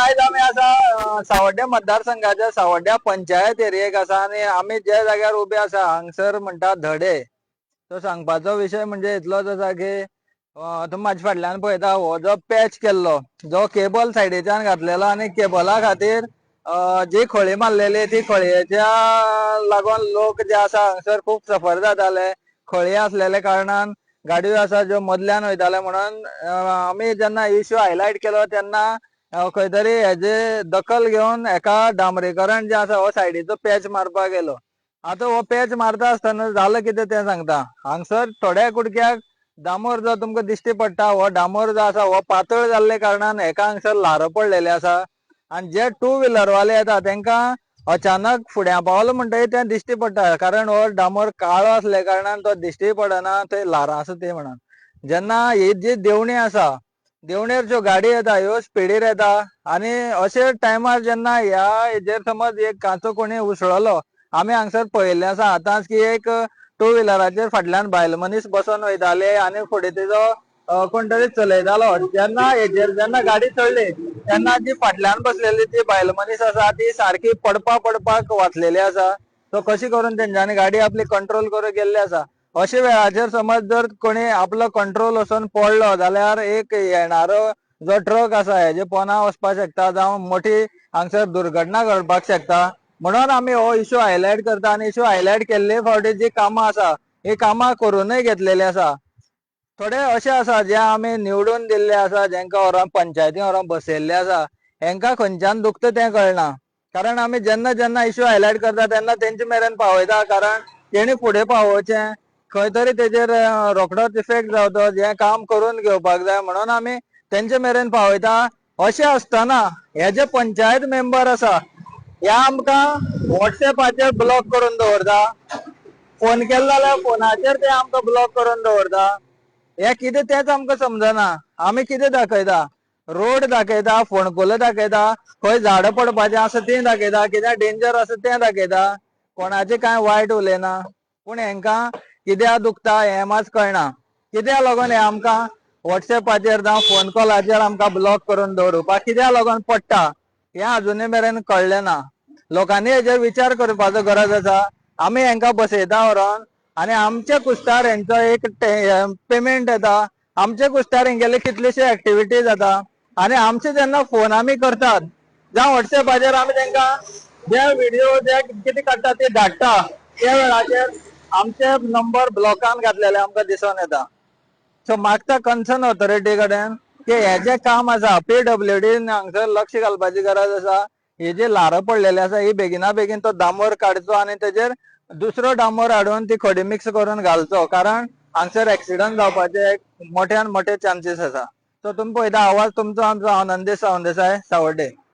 आयज आमी आसा सावड्ड्या मतदारसंघाच्या सावड्ड्या पंचायत एरियेक आसा आनी आमी ज्या जाग्यार उबे आसा हांगसर म्हणटा धडे तो सांगपाचो विशय म्हणजे इतलोच आसा की तुम्ही माझ्या फाटल्यान पळयता हो जो पॅच केल्लो जो केबल सायडीच्यान घातलेलो आनी केबला खातीर जी खळी मारलेली ती खळयेच्या लागून लोक जे आसा हांगसर खूब सफर जाताले खळी आसलेल्या कारणान गाडयो आसा ज्यो मदल्यान वयताले म्हणून आमी जेन्ना इश्यू हायलायट केलो तेन्ना खंय तरी हेजे दखल घेवन एका डांबरेकरण जे आसा हो सायडीचो पॅच मारपाक गेलो. आतां हो पॅच मारता आसतना जालें कितें तें सांगता? हांगसर थोड्या कुडक्याक दामोर जो तुमकां दिश्टी पडटा हो डांबर जो आसा हो पातळ जाल्ले कारणान हेका हांगसर ल्हारो पडलेले आसा आनी जे टू व्हिलरवाले येता तेंकां अचानक फुड्या पावलो म्हणटकीर तें दिश्टी पडटा. कारण हो डांबर काळो आसले कारणान तो दिश्टी पडना थंय ल्हारां आसा ती म्हणून जेन्ना ही जी देवणी आसा देवणेर ज्यो गाडी येता ह्यो स्पिडीर येता. आनी अशे टायमार जेन्ना ह्या हेजेर समज एक कांचो कोणी उसळलो आमी हांगसर पळयल्लें आसा. आतांच की एक टू व्हिलराचेर फाटल्यान बायल मनीस बसोन वयताले आनी फुडें तेजो कोण तरी चलयतालो. जेन्ना हेजेर जेन्ना गाडी चडली तेन्ना जी फाटल्यान बसलेली ती बायल मनीस आसा ती सारकी पडपा पडपाक वाचलेली आसा. सो कशी करून तेंच्यांनी गाडी आपली कंट्रोल करून गेल्ली आसा? अशे वेळाचेर समज जर कोणी आपलो कंट्रोल वचोन पडलो जाल्यार एक येणारो जो ट्रक आसा हेजे पोना वचपाक शकता जावं मोठी हांगसर दुर्घटना घडपाक शकता. म्हणून आमी हो इश्यू हायलायट करता आनी इश्यू हायलायट केल्ले फावटी जी कामां आसा ही कामां करूनय घेतलेली आसा. थोडे अशे आसा जे आमी निवडून दिल्ले आसा जेंका व्हरोन पंचायती व्हरोन बसयल्ले आसा हेंका खंयच्यान दुखता तें कळना. कारण आमी जेन्ना जेन्ना इश्यू हायलायट करता तेन्ना तेंचे मेरेन पावयता कारण तेणी फुडें पावोवचें. खंय तरी तेजेर रोखडोच इफेक्ट जावचो हें काम करून घेवपाक जाय म्हणून आमी तेंचे मेरेन पावयता. अशें आसतना हे जे पंचायत मेंबर आसा हे आमकां वॉट्सॅपाचेर ब्लॉक करून दवरता. फोन केलो जाल्यार फोनाचेर ते आमकां ब्लॉक करून दवरता. हे कितें तेच आमकां समजना. आमी कितें दाखयता? रोड दाखयता फोणकुलो दाखयता खंय झाडां पडपाचें आसा तें दाखयता कितें डेंजर आसा तें दाखयता. कोणाचें कांय वायट उलयना. पूण हेंकां कित्याक दुखता हें मात कळना. कित्याक लागून हें आमकां वॉट्सॅपाचेर जावं फोन कॉलाचेर आमकां ब्लॉक करून दवरुपाक कित्याक लागून पडटा हें अजुनी मेरेन कळलें ना लोकांनी हेजेर विचार करपाचो गरज आसा. आमी हेंकां बसयता व्हरोन. आनी आमच्या कुस्तार हेंचो एक पेमेंट येता. आमच्या कुस्तार हेंगेले कितलेशे एक्टिविटी जाता. आनी आमचे जेन्ना फोन आमी करतात जावं वॉट्सॅपाचेर आमी तेंकां जे व्हिडिओ जे कितें काडटा ते धाडटा. त्या वेळाचेर आमचे नंबर ब्लॉकान घातलेले आमकां दिसून येता सो मागता कन्सर्न ऑथॉरिटी कडेन की हे जे काम आसा पीडब्ल्यू डीन हांगसर लक्ष घालपाची गरज आसा ही जी ल्हारां पडलेली आसा ही बेगिना बेगीन तो दामोर काडचो आनी तेजेर दुसरो डांबर हाडून ती खडी मिक्स करून घालचो कारण हांगसर एक्सिडंट जावपाचे मोठ्यान मोठे चान्सीस आसा सो तुमी पळयता आवाज तुमचो आमचो आनंदी सावंत देसाय सावड्डे